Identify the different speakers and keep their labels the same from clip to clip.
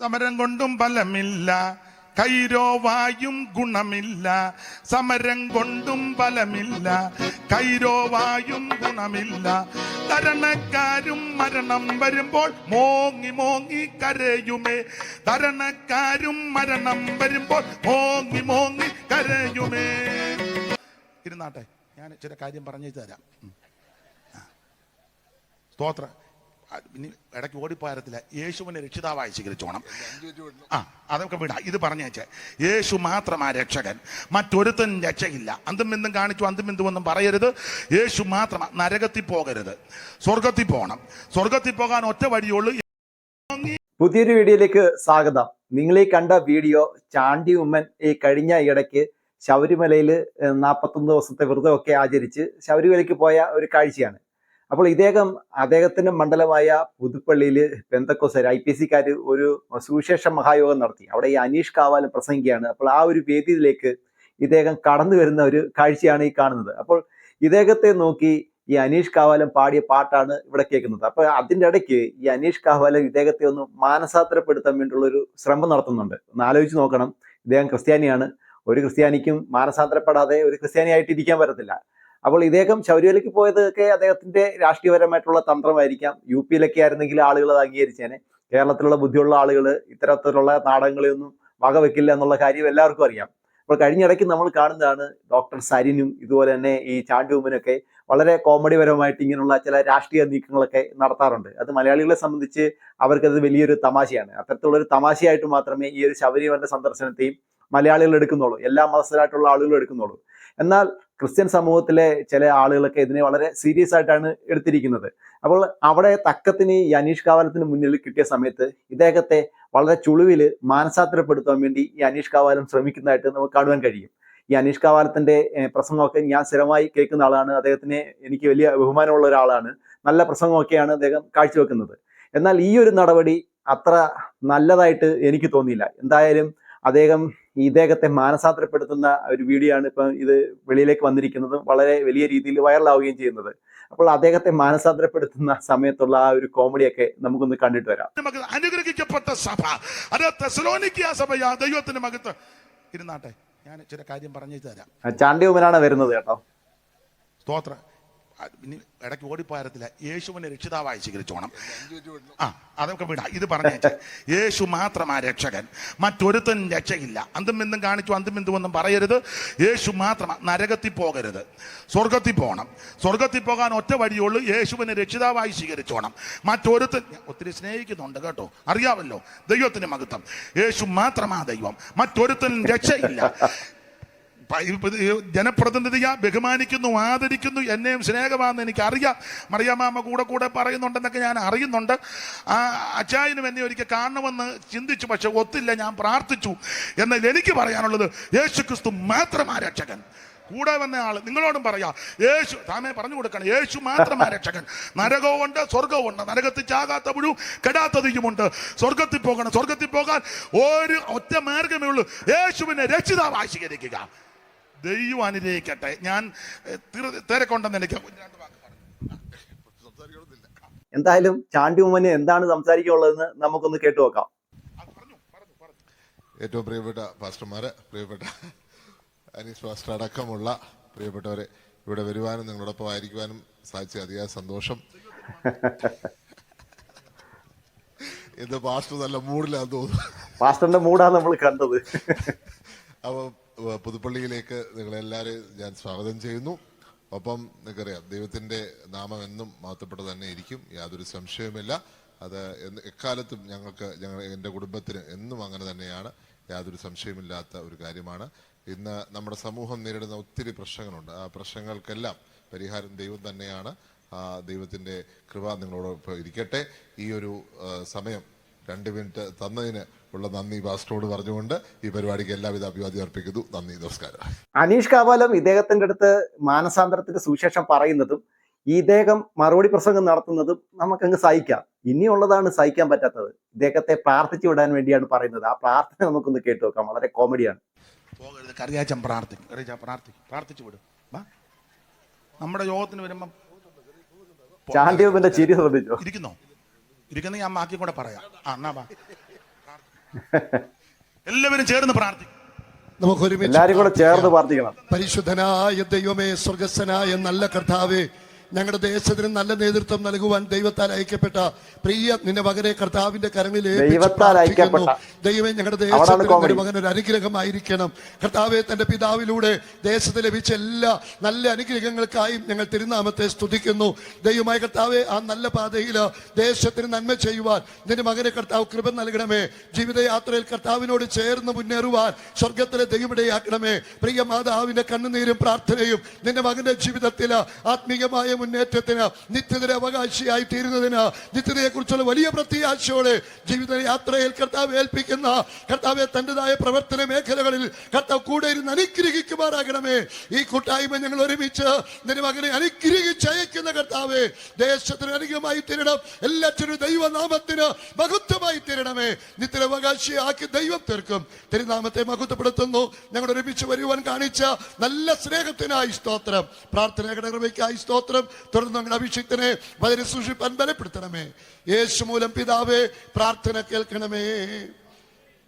Speaker 1: സമരം കൊണ്ടും ഫലമില്ല. കൈരോവായും ഗുണമില്ല. സമരം കൊണ്ടും ഫലമില്ല. കൈരോവായും ഗുണമില്ല. തരണക്കാരും മരണം വരുമ്പോൾ മോങ്ങി മോങ്ങി കരയുമേ. തരണക്കാരും മരണം വരുമ്പോൾ മോങ്ങി മോങ്ങി കരയുമേ. ഇരുന്നാട്ടെ ഞാൻ ചില കാര്യം പറഞ്ഞു തരാം. സ്തോത്ര. ഇനി ഇടയ്ക്ക് ഓടിപ്പോയത്തില്ല യേശുവിനെ രക്ഷിതാവായി സ്വീകരിച്ചോണം. ആ അതൊക്കെ വിടാം. ഇത് പറഞ്ഞേച്ചേ. യേശു മാത്രമാ രക്ഷകൻ. മറ്റൊരുത്തൻ രക്ഷയില്ല. അന്തും ബിന്ദും കാണിച്ചു അന്തും എന്തും ഒന്നും പറയരുത്. യേശു മാത്രമാ നരകത്തിൽ പോകരുത്. സ്വർഗത്തിൽ പോകണം. സ്വർഗത്തിൽ പോകാൻ ഒറ്റ വഴിയുള്ളൂ.
Speaker 2: പുതിയൊരു വീഡിയോയിലേക്ക് സ്വാഗതം. നിങ്ങൾ ഈ കണ്ട വീഡിയോ ചാണ്ടി ഉമ്മൻ ഈ കഴിഞ്ഞ ഇടയ്ക്ക് ശബരിമലയിൽ നാൽപ്പത്തൊന്ന് ദിവസത്തെ വ്രതമൊക്കെ ആചരിച്ച് ശബരിമലയ്ക്ക് പോയ ഒരു കാഴ്ചയാണ്. അപ്പോൾ ഇദ്ദേഹം അദ്ദേഹത്തിന്റെ മണ്ഡലമായ പുതുപ്പള്ളിയിൽ പെന്തക്കോസർ ഐ പി സിക്കാർ ഒരു സുവിശേഷ മഹായോഗം നടത്തി. അവിടെ ഈ അനീഷ് കാവാലം പ്രസംഗിക്കുകയാണ്. അപ്പോൾ ആ ഒരു വേദിയിലേക്ക് ഇദ്ദേഹം കടന്നു വരുന്ന ഒരു കാഴ്ചയാണ് ഈ കാണുന്നത്. അപ്പോൾ ഇദ്ദേഹത്തെ നോക്കി ഈ അനീഷ് കാവാലം പാടിയ പാട്ടാണ് ഇവിടെ കേൾക്കുന്നത്. അപ്പൊ അതിന്റെ ഇടയ്ക്ക് ഈ അനീഷ് കാവാലം ഇദ്ദേഹത്തെ ഒന്ന് മാനസാന്തരപ്പെടുത്താൻ വേണ്ടിയുള്ള ഒരു ശ്രമം നടത്തുന്നുണ്ട്. ഒന്ന് ആലോചിച്ച് നോക്കണം. ഇദ്ദേഹം ക്രിസ്ത്യാനിയാണ്. ഒരു ക്രിസ്ത്യാനിക്കും മാനസാന്തരപ്പെടാതെ ഒരു ക്രിസ്ത്യാനിയായിട്ട് ഇരിക്കാൻ പറ്റത്തില്ല. അപ്പോൾ ഇദ്ദേഹം ശബരിമലയ്ക്ക് പോയതൊക്കെ അദ്ദേഹത്തിന്റെ രാഷ്ട്രീയപരമായിട്ടുള്ള തന്ത്രമായിരിക്കാം. യു പിയിലൊക്കെ ആയിരുന്നെങ്കിൽ ആളുകൾ അത് അംഗീകരിച്ചേനെ. കേരളത്തിലുള്ള ബുദ്ധിയുള്ള ആളുകൾ ഇത്തരത്തിലുള്ള നാടകങ്ങളെയൊന്നും വകവെക്കില്ല എന്നുള്ള കാര്യം എല്ലാവർക്കും അറിയാം. അപ്പോൾ കഴിഞ്ഞിടയ്ക്ക് നമ്മൾ കാണുന്നതാണ് ഡോക്ടർ സരിനും ഇതുപോലെ തന്നെ ഈ ചാണ്ടുവുമനൊക്കെ വളരെ കോമഡി പരമായിട്ട് ഇങ്ങനെയുള്ള ചില രാഷ്ട്രീയ നീക്കങ്ങളൊക്കെ നടത്താറുണ്ട്. അത് മലയാളികളെ സംബന്ധിച്ച് അവർക്കത് വലിയൊരു തമാശയാണ്. അത്തരത്തിലുള്ള ഒരു തമാശയായിട്ട് മാത്രമേ ഈ ഒരു ശബരിമല സന്ദർശനത്തെയും മലയാളികൾ എടുക്കുന്നുള്ളൂ. എല്ലാ മതസ്ഥരായിട്ടുള്ള ആളുകളും എടുക്കുന്നുള്ളൂ. എന്നാൽ ക്രിസ്ത്യൻ സമൂഹത്തിലെ ചില ആളുകളൊക്കെ ഇതിനെ വളരെ സീരിയസ് ആയിട്ടാണ് എടുത്തിരിക്കുന്നത്. അപ്പോൾ അവിടെ തക്കത്തിന് ഈ അനീഷ് കാവാലത്തിന് മുന്നിൽ കിട്ടിയ സമയത്ത് ഇദ്ദേഹത്തെ വളരെ ചുളിവിൽ മാനസാന്തരപ്പെടുത്താൻ വേണ്ടി ഈ അനീഷ് കാവാലം ശ്രമിക്കുന്നതായിട്ട് നമുക്ക് കാണുവാൻ കഴിയും. ഈ അനീഷ് കാവാലത്തിന്റെ പ്രസംഗമൊക്കെ ഞാൻ സ്ഥിരമായി കേൾക്കുന്ന ആളാണ്. അദ്ദേഹത്തിന് എനിക്ക് വലിയ ബഹുമാനമുള്ള ഒരാളാണ്. നല്ല പ്രസംഗമൊക്കെയാണ് അദ്ദേഹം കാഴ്ചവെക്കുന്നത്. എന്നാൽ ഈ ഒരു നടപടി അത്ര നല്ലതായിട്ട് എനിക്ക് തോന്നിയില്ല. എന്തായാലും അദ്ദേഹം ഈ ഇദ്ദേഹത്തെ മാനസാന്തരപ്പെടുത്തുന്ന ഒരു വീഡിയോ ആണ് ഇപ്പം ഇത് വെളിയിലേക്ക് വന്നിരിക്കുന്നത്. വളരെ വലിയ രീതിയിൽ വൈറലാവുകയും ചെയ്യുന്നത്. അപ്പോൾ അദ്ദേഹത്തെ മാനസാന്തരപ്പെടുത്തുന്ന സമയത്തുള്ള ആ ഒരു കോമഡിയൊക്കെ നമുക്കൊന്ന് കണ്ടിട്ട് വരാം.
Speaker 1: നമുക്ക് അനുഗ്രഹിക്കപ്പെട്ട സഭ. അത് സഭയാ? ദൈവത്തിന്റെ മകത്ത്. ഇരുന്നാട്ടെ ഞാൻ ചില കാര്യം പറഞ്ഞു തരാം.
Speaker 2: ചാണ്ടി ഉമ്മനാണ് വരുന്നത് കേട്ടോ.
Speaker 1: സ്തോത്രം. ഇനി ഇടയ്ക്ക് ഓടിപ്പോരത്തില്ല യേശുവിനെ രക്ഷിതാവായി സ്വീകരിച്ചോണം. ആ അതൊക്കെ വിടാം. ഇത് പറഞ്ഞേച്ചേ യേശു മാത്രം ആ രക്ഷകൻ. മറ്റൊരുത്തൻ രക്ഷയില്ല. അന്തും ബിന്ദും കാണിച്ചു അന്തും എന്തും ഒന്നും പറയരുത്. യേശു മാത്രം നരകത്തിൽ പോകരുത്. സ്വർഗത്തിൽ പോകണം. സ്വർഗത്തിൽ പോകാൻ ഒറ്റ വഴിയുള്ളൂ യേശുവിനെ രക്ഷിതാവായി സ്വീകരിച്ചോണം. മറ്റൊരുത്തൻ ഒത്തിരി സ്നേഹിക്കുന്നുണ്ട് കേട്ടോ. അറിയാമല്ലോ ദൈവത്തിന് മഹത്വം. യേശു മാത്രമാ ദൈവം. മറ്റൊരുത്തൻ രക്ഷയില്ല. ജനപ്രതിനിധിയാ ബഹുമാനിക്കുന്നു ആദരിക്കുന്നു എന്നെയും സ്നേഹമാണെന്ന് എനിക്ക് അറിയാം മറിയാമ്മ കൂടെ കൂടെ പറയുന്നുണ്ടെന്നൊക്കെ ഞാൻ അറിയുന്നുണ്ട്. ആ അച്ചായനും എന്നെ ഒരിക്കൽ കാണണമെന്ന് ചിന്തിച്ചു പക്ഷെ ഒത്തില്ല ഞാൻ പ്രാർത്ഥിച്ചു. എന്നാൽ എനിക്ക് പറയാനുള്ളത് യേശു ക്രിസ്തു മാത്രം രക്ഷകൻ കൂടെ വന്ന ആൾ നിങ്ങളോടും പറയാ യേശു താമേ പറഞ്ഞു കൊടുക്കണം യേശു മാത്രമാ രക്ഷകൻ നരകവുമുണ്ട് സ്വർഗവുമുണ്ട് നരകത്തിൽ ചാകാത്ത പുഴു കെടാത്തതിയുമുണ്ട്. സ്വർഗത്തിൽ പോകണം സ്വർഗത്തിൽ പോകാൻ ഒരു ഒറ്റ മാർഗമേ ഉള്ളൂ. യേശുവിനെ രക്ഷിതാവായി സ്വീകരിക്കുക. ദൈവം അനുഗ്രഹിക്കട്ടെ ഞാൻ തിരക്കൊണ്ടെന്ന് എനിക്ക്.
Speaker 2: എന്തായാലും ചാണ്ടി ഉമ്മന് എന്താണ് സംസാരിക്കാനുള്ളതെന്ന് നമുക്കൊന്ന് കേട്ടു നോക്കാം.
Speaker 3: ഏറ്റവും പ്രിയപ്പെട്ട പാസ്റ്റർമാരെ പ്രിയപ്പെട്ട അനീസ് പാസ്റ്റർ അടക്കമുള്ള പ്രിയപ്പെട്ടവരെ ഇവിടെ വരുവാനും നിങ്ങളോടൊപ്പം ആയിരിക്കുവാനും സാധിച്ച അതിയായ സന്തോഷം. ഇത് പാസ്റ്റർ നല്ല മൂഡിലാന്ന് തോന്നുന്നു.
Speaker 2: പാസ്റ്ററിന്റെ മൂഡാണ് നമ്മൾ കണ്ടത്.
Speaker 3: അപ്പോൾ ഏഹ്, പുതുപ്പള്ളിയിലേക്ക് നിങ്ങളെല്ലാവരെയും ഞാൻ സ്വാഗതം ചെയ്യുന്നു. ഒപ്പം നിങ്ങൾക്കറിയാം ദൈവത്തിന്റെ നാമം എന്നും മഹത്വപ്പെട്ട് തന്നെ ഇരിക്കും. യാതൊരു സംശയവുമില്ല. അത് എന്ന് എക്കാലത്തും ഞങ്ങൾക്ക് ഞങ്ങൾ എന്റെ കുടുംബത്തിന് എന്നും അങ്ങനെ തന്നെയാണ്. യാതൊരു സംശയമില്ലാത്ത ഒരു കാര്യമാണ്. ഇന്ന് നമ്മുടെ സമൂഹം നേരിടുന്ന ഒത്തിരി പ്രശ്നങ്ങളുണ്ട്. ആ പ്രശ്നങ്ങൾക്കെല്ലാം പരിഹാരം ദൈവം തന്നെയാണ്. ആ ദൈവത്തിന്റെ കൃപ നിങ്ങളോട് ഇരിക്കട്ടെ. ഈ ഒരു സമയം രണ്ട് മിനിറ്റ് തന്നതിന് ഉള്ള നന്ദി പാസ്റ്ററോട് പറഞ്ഞുകൊണ്ട് ഈ പരിപാടിക്ക് എല്ലാവിധ അഭിവാദ്യം അർപ്പിക്കുന്നു. നന്ദി നമസ്കാരം.
Speaker 2: അനീഷ് കാവാലം ഇദ്ദേഹത്തിന്റെ അടുത്ത് മാനസാന്തരത്തിന്റെ സുവിശേഷം പറയുന്നതും ഇദ്ദേഹം മറുപടി പ്രസംഗം നടത്തുന്നതും നമുക്കങ്ങ് സഹിക്കാം. ഇനിയുള്ളതാണ് സഹിക്കാൻ പറ്റാത്തത്. ഇദ്ദേഹത്തെ പ്രാർത്ഥിച്ചു വിടാൻ വേണ്ടിയാണ് പറയുന്നത്. ആ പ്രാർത്ഥന നമുക്കൊന്ന് കേട്ടു നോക്കാം. വളരെ കോമഡിയാണ്.
Speaker 1: പോകരുത്. കറിയാച്ചൻ പ്രാർത്ഥിക്കും കറിയാച്ച പ്രാർത്ഥിക്കും പ്രാർത്ഥിച്ചു വിടും. വാ. നമ്മുടെ യോഗത്തിന് വരുമ്പം
Speaker 2: ചാണ്ടിയപ്പന്റെ ചിരി ശ്രദ്ധിച്ചോ?
Speaker 1: ഇരിക്കുന്നോ? ഇരിക്കുന്ന ഞാൻ ബാക്കി കൂടെ പറയാം. ആ എന്നാ വാ. എല്ലാവരും ചേർന്ന് പ്രാർത്ഥിക്കും.
Speaker 4: നമുക്ക് ഒരുമിച്ച്
Speaker 2: എല്ലാവരും കൂടെ ചേർന്ന് പ്രാർത്ഥിക്കണം.
Speaker 4: പരിശുദ്ധനായ ദൈവമേ സ്വർഗസ്സനായ നല്ല കർത്താവേ ഞങ്ങളുടെ ദേശത്തിന് നല്ല നേതൃത്വം നൽകുവാൻ ദൈവത്താൽ അയക്കപ്പെട്ട പ്രിയ നിന്റെ മകനെ കർത്താവിന്റെ കരങ്ങളിൽ ദൈവം ഞങ്ങളുടെ ദേശത്തിന്. ഒരു മകൻ ഒരു അനുഗ്രഹമായിരിക്കണം. കർത്താവെ തന്റെ പിതാവിലൂടെ ദേശത്ത് ലഭിച്ച എല്ലാ നല്ല അനുഗ്രഹങ്ങൾക്കായും ഞങ്ങൾ തിരുനാമത്തെ സ്തുതിക്കുന്നു. ദൈവമായ കർത്താവെ ആ നല്ല പാതയിൽ ദേശത്തിന് നന്മ ചെയ്യുവാൻ നിന്റെ മകനെ കർത്താവ് കൃപ നൽകണമേ. ജീവിതയാത്രയിൽ കർത്താവിനോട് ചേർന്ന് മുന്നേറുവാൻ സ്വർഗത്തിലെ ദൈവമിടയാക്കണമേ പ്രിയ മാതാവിന്റെ കണ്ണുനീരും പ്രാർത്ഥനയും നിന്റെ മകന്റെ ജീവിതത്തിൽ ആത്മീയമായ മുന്നേറ്റത്തിന് നിത്യതയുടെ അവകാശിയായി തീരുന്നതിന് നിത്യതയെ കുറിച്ചുള്ള വലിയ പ്രത്യാശയോടെ ജീവിത യാത്രയിൽ കർത്താവ് ഏൽപ്പിക്കുന്ന കർത്താവെ തന്റേതായ പ്രവർത്തന മേഖലകളിൽ കർത്താവ് കൂടെ ഇരുന്ന് അനുഗ്രഹിക്കുമാറാകണമേ. ഈ കൂട്ടായ്മ ഞങ്ങൾ ഒരുമിച്ച് നിന്റെ മകനെ അനുഗ്രഹിച്ചയക്കുന്ന കർത്താവെ ദേശത്തിന് അനുഗ്രഹമായി തീരണം. എല്ലാറ്റിനും ദൈവനാമത്തിന് മഹത്വമായി തീരണമേ. നിത്യവകാശിയാക്കി ദൈവം തീർക്കും. തിരുനാമത്തെ മഹത്വപ്പെടുത്തുന്നു. ഞങ്ങൾ ഒരുമിച്ച് വരുവാൻ കാണിച്ച നല്ല സ്നേഹത്തിനായി സ്തോത്രം. പ്രാർത്ഥനയുടെ കൃപയ്ക്കായി സ്തോത്രം. തുടർന്ന് അങ്ങനെ അഭിഷേകത്തിനെ വളരെ സൂക്ഷിപ്പാൻ ബലപ്പെടുത്തണമേ. യേശു മൂലം പിതാവേ പ്രാർത്ഥന കേൾക്കണമേ.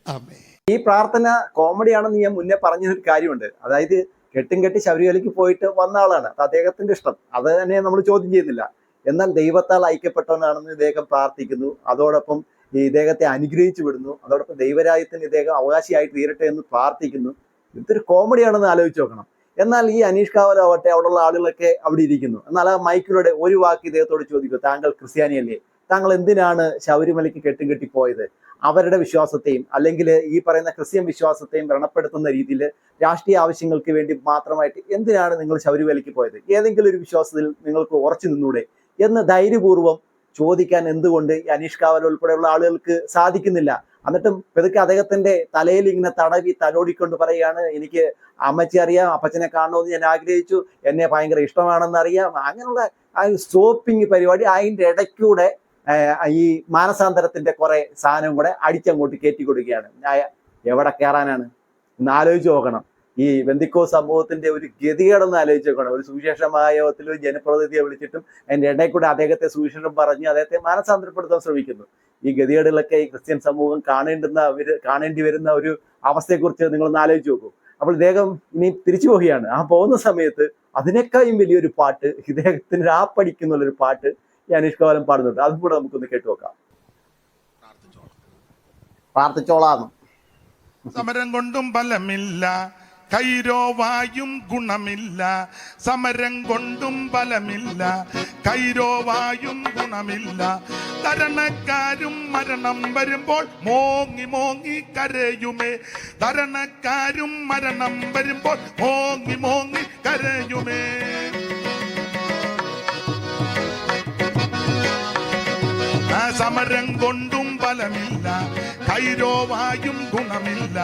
Speaker 4: ആമേ
Speaker 2: ഈ പ്രാർത്ഥന കോമഡിയാണെന്ന് ഞാൻ മുന്നേ പറഞ്ഞൊരു കാര്യമുണ്ട്. അതായത് കെട്ടും കെട്ടി ശബരിമലയ്ക്ക് പോയിട്ട് വന്ന ആളാണ്. അദ്ദേഹത്തിന്റെ ഇഷ്ടം. അത് തന്നെ നമ്മൾ ചോദ്യം ചെയ്യുന്നില്ല. എന്നാൽ ദൈവത്താൽ ഐക്യപ്പെട്ടവനാണെന്ന് ഇദ്ദേഹം പ്രാർത്ഥിക്കുന്നു. അതോടൊപ്പം ഈ ഇദ്ദേഹത്തെ അനുഗ്രഹിച്ചു വിടുന്നു. അതോടൊപ്പം ദൈവരാജ്യത്തിന് ഇദ്ദേഹം അവകാശിയായി തീരട്ടെ എന്ന് പ്രാർത്ഥിക്കുന്നു. ഇതൊരു കോമഡിയാണെന്ന് ആലോചിച്ച് നോക്കണം. എന്നാൽ ഈ അനീഷ് കാവലാവട്ടെ അവിടെയുള്ള ആളുകളൊക്കെ അവിടെ ഇരിക്കുന്നു. എന്നാൽ ആ മൈക്കിലൂടെ ഒരു വാക്ക് ഇദ്ദേഹത്തോട് ചോദിക്കും താങ്കൾ ക്രിസ്ത്യാനിയല്ലേ? താങ്കൾ എന്തിനാണ് ശബരിമലയ്ക്ക് കെട്ടും കെട്ടിപ്പോയത്? അവരുടെ വിശ്വാസത്തെയും അല്ലെങ്കിൽ ഈ പറയുന്ന ക്രിസ്ത്യൻ വിശ്വാസത്തെയും വ്രണപ്പെടുത്തുന്ന രീതിയിൽ രാഷ്ട്രീയ ആവശ്യങ്ങൾക്ക് വേണ്ടി മാത്രമായിട്ട് എന്തിനാണ് നിങ്ങൾ ശബരിമലയ്ക്ക് പോയത്? ഏതെങ്കിലും ഒരു വിശ്വാസത്തിൽ നിങ്ങൾക്ക് ഉറച്ചു നിന്നൂടെ? എന്ന് ധൈര്യപൂർവം ചോദിക്കാൻ എന്തുകൊണ്ട് അനീഷ് കാവൽ ഉൾപ്പെടെയുള്ള ആളുകൾക്ക് സാധിക്കുന്നില്ല? എന്നിട്ടും പെതുക്കെ അദ്ദേഹത്തിന്റെ തലയിൽ ഇങ്ങനെ തടവി തലോടിക്കൊണ്ട് പറയുകയാണ് എനിക്ക് അമ്മച്ചി അറിയാം അപ്പച്ചനെ കാണണമെന്ന് ഞാൻ ആഗ്രഹിച്ചു എന്നെ ഭയങ്കര ഇഷ്ടമാണെന്ന് അറിയാം. അങ്ങനെയുള്ള ആ സ്റ്റോപ്പിംഗ് പരിപാടി അതിന്റെ ഇടയ്ക്കൂടെ ഈ മാനസാന്തരത്തിന്റെ കുറെ സാധനം കൂടെ അടിച്ചങ്ങോട്ട് കയറ്റി കൊടുക്കുകയാണ് എവിടെ കയറാനാണ് ഒന്ന് ആലോചിച്ച് നോക്കണം. ഈ ബന്ധിക്കോ സമൂഹത്തിന്റെ ഒരു ഗതികേടൊന്ന് ആലോചിച്ച് നോക്കണം. ഒരു സുവിശേഷമായ ജനപ്രതിനിധിയെ വിളിച്ചിട്ടും അതിന്റെ ഇടയിൽ കൂടെ അദ്ദേഹത്തെ സുവിശേഷം പറഞ്ഞ് അദ്ദേഹത്തെ മാനസാന്തരപ്പെടുത്താൻ ശ്രമിക്കുന്നു. ഈ ഗതികേടുകളൊക്കെ ഈ ക്രിസ്ത്യൻ സമൂഹം കാണേണ്ടുന്ന അവർ കാണേണ്ടി വരുന്ന ഒരു അവസ്ഥയെക്കുറിച്ച് നിങ്ങളൊന്ന് ആലോചിച്ച് നോക്കൂ. അപ്പോൾ ഇദ്ദേഹം ഇനി തിരിച്ചു പോവുകയാണ്. ആ പോകുന്ന സമയത്ത് അതിനേക്കാളും വലിയൊരു പാട്ട് ഇദ്ദേഹത്തിന് രാപ്പടിക്കുന്നുള്ളൊരു പാട്ട് ഈ അനീഷ് കവാലം പാടുന്നുണ്ട്. അതും കൂടെ നമുക്കൊന്ന് കേട്ടു നോക്കാം. പ്രാർത്ഥിച്ചോളാം.
Speaker 1: സമരം കൊണ്ടും ഫലമില്ല. കൈരോവായും ഗുണമില്ല സമരം കൊണ്ടും ഫലമില്ല. കൈരോവായും ഗുണമില്ല തരണക്കാരും മരണം വരുമ്പോൾ മോങ്ങി മോങ്ങി കരയുമേ. തരണക്കാരും മരണം വരുമ്പോൾ മോങ്ങി മോങ്ങി കരയുമേ. സമരം കൊണ്ടും ഫലമില്ല. കൈരോവായും ഗുണമില്ല.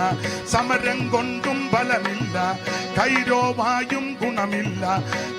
Speaker 1: സമരം കൊണ്ടും ഫലമില്ല. കൈരോവായും ഗുണമില്ല.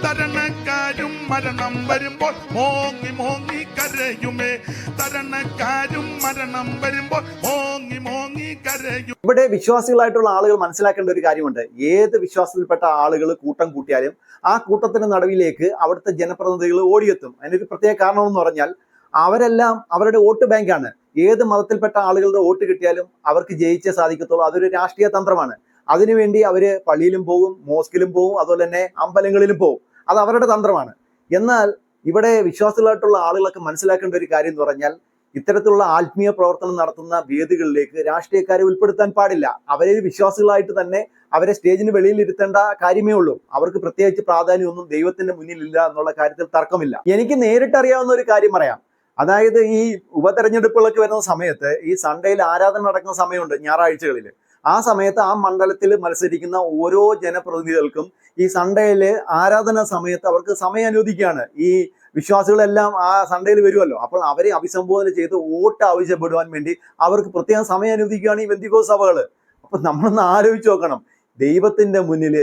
Speaker 1: തരണക്കാരും മരണം വരുമ്പോൾ മോങ്ങി മോങ്ങി കരയുമേ. തരണക്കാരും മരണം വരുമ്പോൾ മോങ്ങി മോങ്ങി കരയും
Speaker 2: ഇവിടെ വിശ്വാസികളായിട്ടുള്ള ആളുകൾ മനസ്സിലാക്കേണ്ട ഒരു കാര്യമുണ്ട്. ഏത് വിശ്വാസത്തിൽപ്പെട്ട ആളുകൾ കൂട്ടം കൂട്ടിയാലും ആ കൂട്ടത്തിന്റെ നടുവിലേക്ക് അവിടുത്തെ ജനപ്രതിനിധികൾ ഓടിയെത്തും. അതിനൊരു പ്രത്യേക കാരണമെന്ന് പറഞ്ഞാൽ അവരെല്ലാം അവരുടെ വോട്ട് ബാങ്കാണ് ഏത് മതത്തിൽപ്പെട്ട ആളുകളുടെ വോട്ട് കിട്ടിയാലും അവർക്ക് ജയിച്ചേ സാധിക്കത്തുള്ളൂ. അതൊരു രാഷ്ട്രീയ തന്ത്രമാണ്. അതിനുവേണ്ടി അവർ പള്ളിയിലും പോകും മോസ്കിലും പോകും അതുപോലെ തന്നെ അമ്പലങ്ങളിലും പോകും. അത് അവരുടെ തന്ത്രമാണ്. എന്നാൽ ഇവിടെ വിശ്വാസികളായിട്ടുള്ള ആളുകളൊക്കെ മനസ്സിലാക്കേണ്ട ഒരു കാര്യം എന്ന് പറഞ്ഞാൽ ഇത്തരത്തിലുള്ള ആത്മീയ പ്രവർത്തനം നടത്തുന്ന വേദികളിലേക്ക് രാഷ്ട്രീയക്കാരെ ഉൾപ്പെടുത്താൻ പാടില്ല. അവരെ വിശ്വാസികളായിട്ട് തന്നെ അവരെ സ്റ്റേജിന് വെളിയിൽ ഇരുത്തേണ്ട കാര്യമേ ഉള്ളൂ. അവർക്ക് പ്രത്യേകിച്ച് പ്രാധാന്യമൊന്നും ദൈവത്തിന്റെ മുന്നിലില്ല എന്നുള്ള കാര്യത്തിൽ തർക്കമില്ല. എനിക്ക് നേരിട്ട് അറിയാവുന്ന ഒരു കാര്യം പറയാം. അതായത് ഈ ഉപതെരഞ്ഞെടുപ്പുകളൊക്കെ വരുന്ന സമയത്ത് ഈ സൺഡേയിൽ ആരാധന നടക്കുന്ന സമയമുണ്ട് ഞായറാഴ്ചകളിൽ ആ സമയത്ത് ആ മണ്ഡലത്തിൽ മത്സരിക്കുന്ന ഓരോ ജനപ്രതിനിധികൾക്കും ഈ സൺഡേയിൽ ആരാധന സമയത്ത് അവർക്ക് സമയം അനുവദിക്കുകയാണ്. ഈ വിശ്വാസികളെല്ലാം ആ സൺഡേയിൽ വരുമല്ലോ അപ്പോൾ അവരെ അഭിസംബോധന ചെയ്ത് വോട്ട് ആവശ്യപ്പെടുവാൻ വേണ്ടി അവർക്ക് പ്രത്യേകം സമയം അനുവദിക്കുകയാണ് ഈ ബന്ധിക്കോ സഭകൾ അപ്പൊ നമ്മളൊന്ന് ആലോചിച്ച് നോക്കണം. ദൈവത്തിന്റെ മുന്നിൽ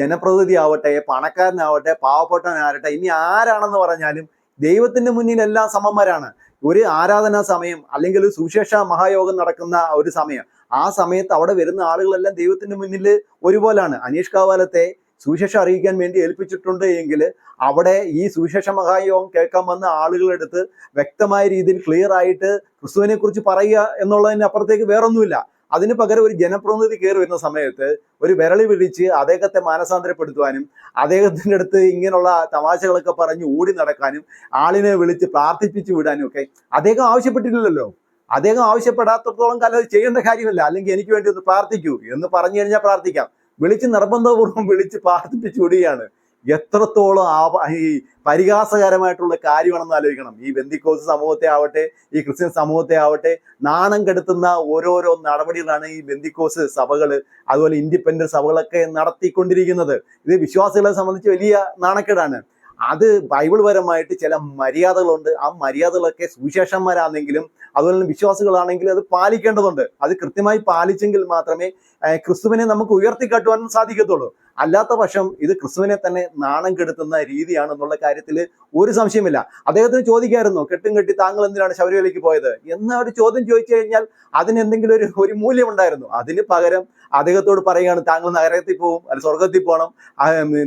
Speaker 2: ജനപ്രതിനിധി ആവട്ടെ പണക്കാരനാവട്ടെ പാവപ്പെട്ടവനാവട്ടെ ഇനി ആരാണെന്ന് പറഞ്ഞാലും ദൈവത്തിന്റെ മുന്നിൽ എല്ലാം സമന്മാരാണ്. ഒരു ആരാധനാ സമയം അല്ലെങ്കിൽ ഒരു സുവിശേഷ മഹായോഗം നടക്കുന്ന ഒരു സമയം. ആ സമയത്ത് അവിടെ വരുന്ന ആളുകളെല്ലാം ദൈവത്തിന്റെ മുന്നിൽ ഒരുപോലാണ്. അനീഷ് കാവാലത്തെ സുവിശേഷം അറിയിക്കാൻ വേണ്ടി ഏൽപ്പിച്ചിട്ടുണ്ട് എങ്കിൽ അവിടെ ഈ സുവിശേഷ മഹായോഗം കേൾക്കാൻ വന്ന ആളുകളെടുത്ത് വ്യക്തമായ രീതിയിൽ ക്ലിയർ ആയിട്ട് ക്രിസ്തുവിനെ കുറിച്ച് പറയുക എന്നുള്ളതിന് അപ്പുറത്തേക്ക് വേറൊന്നുമില്ല. അതിന് പകരം ഒരു ജനപ്രതിനിധി കയറി വരുന്ന സമയത്ത് ഒരു വിരളി വിളിച്ച് അദ്ദേഹത്തെ മാനസാന്തരപ്പെടുത്തുവാനും അദ്ദേഹത്തിന്റെ അടുത്ത് ഇങ്ങനെയുള്ള തമാശകളൊക്കെ പറഞ്ഞ് ഓടി നടക്കാനും ആളിനെ വിളിച്ച് പ്രാർത്ഥിപ്പിച്ചു വിടാനും ഒക്കെ അദ്ദേഹം ആവശ്യപ്പെട്ടിട്ടില്ലല്ലോ അദ്ദേഹം ആവശ്യപ്പെടാത്തത്തോളം കാലം അത് ചെയ്യേണ്ട കാര്യമല്ല. അല്ലെങ്കിൽ എനിക്ക് വേണ്ടി ഒന്ന് പ്രാർത്ഥിക്കൂ എന്ന് പറഞ്ഞു കഴിഞ്ഞാൽ പ്രാർത്ഥിക്കാം. വിളിച്ച് നിർബന്ധപൂർവം വിളിച്ച് പ്രാർത്ഥിപ്പിച്ചു വിടുകയാണ്. എത്രത്തോളം ആ ഈ പരിഹാസകരമായിട്ടുള്ള കാര്യമാണെന്ന് ആലോചിക്കണം. ഈ ബന്ദിക്കോസ് സമൂഹത്തെ ആവട്ടെ ഈ ക്രിസ്ത്യൻ സമൂഹത്തെ ആവട്ടെ നാണം കെടുത്തുന്ന ഓരോരോ നടപടികളാണ് ഈ ബന്ദിക്കോസ് സഭകൾ അതുപോലെ ഇൻഡിപെൻഡന്റ് സഭകളൊക്കെ നടത്തിക്കൊണ്ടിരിക്കുന്നത്. ഇത് വിശ്വാസികളെ സംബന്ധിച്ച് വലിയ നാണക്കേടാണ്. അത് ബൈബിൾ പരമായിട്ട് ചില മര്യാദകളുണ്ട്. ആ മര്യാദകളൊക്കെ സുവിശേഷന്മാരാണെങ്കിലും അതുപോലെ തന്നെ വിശ്വാസികളാണെങ്കിൽ അത് പാലിക്കേണ്ടതുണ്ട്. അത് കൃത്യമായി പാലിച്ചെങ്കിൽ മാത്രമേ ക്രിസ്തുവിനെ നമുക്ക് ഉയർത്തിക്കാട്ടുവാൻ സാധിക്കത്തുള്ളൂ. അല്ലാത്ത പക്ഷം ഇത് ക്രിസ്തുവിനെ തന്നെ നാണം കെടുത്തുന്ന രീതിയാണ് എന്നുള്ള കാര്യത്തിൽ ഒരു സംശയമില്ല അദ്ദേഹത്തിന് ചോദിക്കായിരുന്നു കെട്ടും കെട്ടി താങ്കൾ എന്തിനാണ് ശബരിമലയ്ക്ക് പോയത്? എന്ന ഒരു ചോദ്യം ചോദിച്ചു കഴിഞ്ഞാൽ അതിന് എന്തെങ്കിലും ഒരു ഒരു മൂല്യമുണ്ടായിരുന്നു. അതിന് പകരം അദ്ദേഹത്തോട് പറയുകയാണ് താങ്കൾ നഗരത്തിൽ പോവും അല്ല സ്വർഗത്തിൽ പോകണം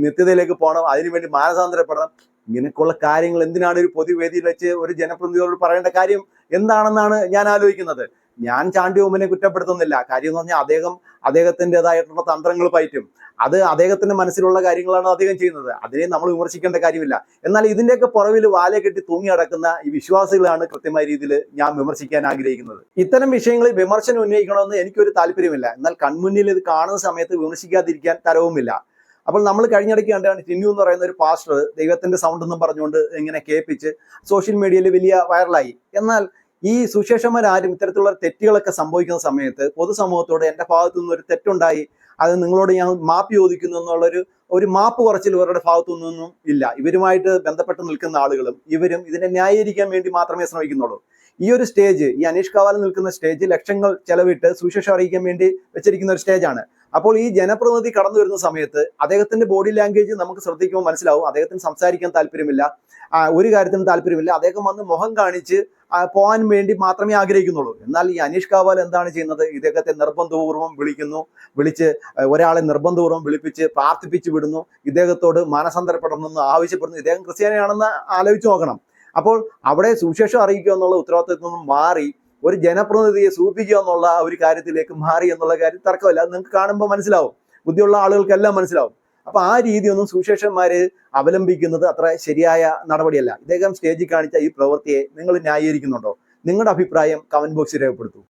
Speaker 2: നിത്യതയിലേക്ക് പോകണം അതിനുവേണ്ടി മാനസാന്തരപ്പെടണം. ഇങ്ങനെയൊക്കെയുള്ള കാര്യങ്ങൾ എന്തിനാണ് ഒരു പൊതുവേദിയിൽ വെച്ച് ഒരു ജനപ്രതിനിധിയോട് പറയേണ്ട കാര്യം എന്താണെന്നാണ് ഞാൻ ആലോചിക്കുന്നത്. ഞാൻ ചാണ്ടി ഓമനെ കുറ്റപ്പെടുത്തുന്നില്ല. കാര്യം എന്ന് പറഞ്ഞാൽ അദ്ദേഹം അദ്ദേഹത്തിന്റെതായിട്ടുള്ള തന്ത്രങ്ങൾ പയറ്റും. അത് അദ്ദേഹത്തിന്റെ മനസ്സിലുള്ള കാര്യങ്ങളാണ് അദ്ദേഹം ചെയ്യുന്നത്. അതിനെ നമ്മൾ വിമർശിക്കേണ്ട കാര്യമില്ല. എന്നാൽ ഇതിന്റെയൊക്കെ പുറവിൽ വാലെ കെട്ടി തൂങ്ങി നടക്കുന്ന ഈ വിശ്വാസികളാണ് കൃത്യമായ രീതിയിൽ ഞാൻ വിമർശിക്കാൻ ആഗ്രഹിക്കുന്നത്. ഇത്തരം വിഷയങ്ങളിൽ വിമർശനം ഉന്നയിക്കണമെന്ന് എനിക്കൊരു താല്പര്യമില്ല. എന്നാൽ കൺമുന്നിൽ ഇത് കാണുന്ന സമയത്ത് വിമർശിക്കാതിരിക്കാൻ തരവുമില്ല. അപ്പോൾ നമ്മൾ കഴിഞ്ഞിടയ്ക്ക് കണ്ടാണ് ടിന്നു എന്ന് പറയുന്ന ഒരു പാസ്റ്റർ ദൈവത്തിന്റെ സൗണ്ട് എന്നും പറഞ്ഞുകൊണ്ട് ഇങ്ങനെ കേൾപ്പിച്ച് സോഷ്യൽ മീഡിയയിൽ വലിയ വൈറലായി എന്നാൽ ഈ സുശേഷന്മാരാരും ഇത്തരത്തിലുള്ള തെറ്റുകളൊക്കെ സംഭവിക്കുന്ന സമയത്ത് പൊതുസമൂഹത്തോട് എന്റെ ഭാഗത്തു നിന്ന് ഒരു തെറ്റുണ്ടായി. അത് നിങ്ങളോട് ഞാൻ മാപ്പ് ചോദിക്കുന്നു എന്നുള്ളൊരു ഒരു മാപ്പ് കുറച്ചിൽ ഇവരുടെ ഭാഗത്തു നിന്നൊന്നും ഇല്ല. ഇവരുമായിട്ട് ബന്ധപ്പെട്ട് നിൽക്കുന്ന ആളുകളും ഇവരും ഇതിനെ ന്യായീകരിക്കാൻ വേണ്ടി മാത്രമേ ശ്രമിക്കുന്നുള്ളൂ. ഈ ഒരു സ്റ്റേജ് ഈ അനീഷ് കവാൽ നിൽക്കുന്ന സ്റ്റേജ് ലക്ഷങ്ങൾ ചെലവിട്ട് സുശേഷം അറിയിക്കാൻ വേണ്ടി വെച്ചിരിക്കുന്ന ഒരു സ്റ്റേജാണ് അപ്പോൾ ഈ ജനപ്രതിനിധി കടന്നു വരുന്ന സമയത്ത് അദ്ദേഹത്തിന്റെ ബോഡി ലാംഗ്വേജ് നമുക്ക് ശ്രദ്ധിക്കുമ്പോൾ മനസ്സിലാവും. അദ്ദേഹത്തിന് സംസാരിക്കാൻ താല്പര്യമില്ല. ഒരു കാര്യത്തിനും താല്പര്യമില്ല. അദ്ദേഹം വന്ന് മുഖം കാണിച്ച് പോകാൻ വേണ്ടി മാത്രമേ ആഗ്രഹിക്കുന്നുള്ളൂ. എന്നാൽ ഈ അനീഷ് കാവാൽ എന്താണ് ചെയ്യുന്നത്? ഇദ്ദേഹത്തെ നിർബന്ധപൂർവം വിളിക്കുന്നു. വിളിച്ച് ഒരാളെ നിർബന്ധപൂർവം വിളിപ്പിച്ച് പ്രാർത്ഥിപ്പിച്ചു വിടുന്നു. ഇദ്ദേഹത്തോട് മാനസാന്തരപ്പെടണമെന്ന് ആവശ്യപ്പെടുന്നു. ഇദ്ദേഹം ക്രിസ്ത്യാനിയാണെന്ന് ആലോചിച്ച് നോക്കണം. അപ്പോൾ അവിടെ സുവിശേഷം അറിയിക്കുക എന്നുള്ള ഉത്തരവാദിത്തത്തിൽ നിന്നും മാറി ഒരു ജനപ്രതിനിധിയെ സൂചിപ്പിക്കുക എന്നുള്ള ഒരു കാര്യത്തിലേക്ക് മാറി എന്നുള്ള കാര്യം തർക്കമില്ല. അത് നിങ്ങൾക്ക് കാണുമ്പോൾ മനസ്സിലാവും. ബുദ്ധിയുള്ള ആളുകൾക്കെല്ലാം മനസ്സിലാവും. അപ്പൊ ആ രീതിയൊന്നും സുശേഷന്മാര് അവലംബിക്കുന്നത് അത്ര ശരിയായ നടപടിയല്ല. ഇദ്ദേഹം സ്റ്റേജിൽ കാണിച്ച ഈ പ്രവൃത്തിയെ നിങ്ങൾ ന്യായീകരിക്കുന്നുണ്ടോ? നിങ്ങളുടെ അഭിപ്രായം കമന്റ് ബോക്സിൽ രേഖപ്പെടുത്തൂ.